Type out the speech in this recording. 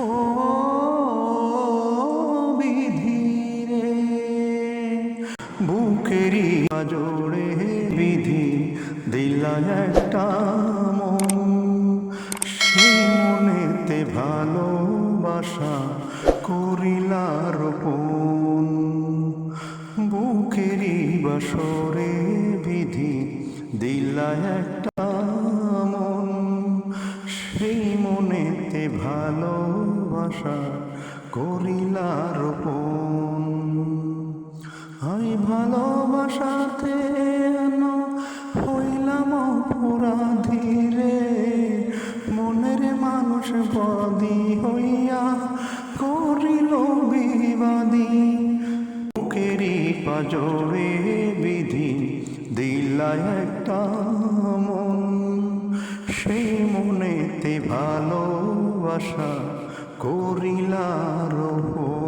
ও বিধি রে বুকেরই জোড়ে বিধি দিলা একটা মন। মনেতে ভালোবাসা করিলা রোপণ বাসরে বিধি দিলা একটা মন। সেই মনেতে ভালোবাসা করিলা রোপণ আমি ভালোবাসাতে হইলাম অপরাধী রে মনের মানুষ বদি হইয়া করিল বিবাদী। বুকেরই পাজরে বিধি দিলা একটা মন, সেই মনেতে ভালোবাসা করিলা রোপণ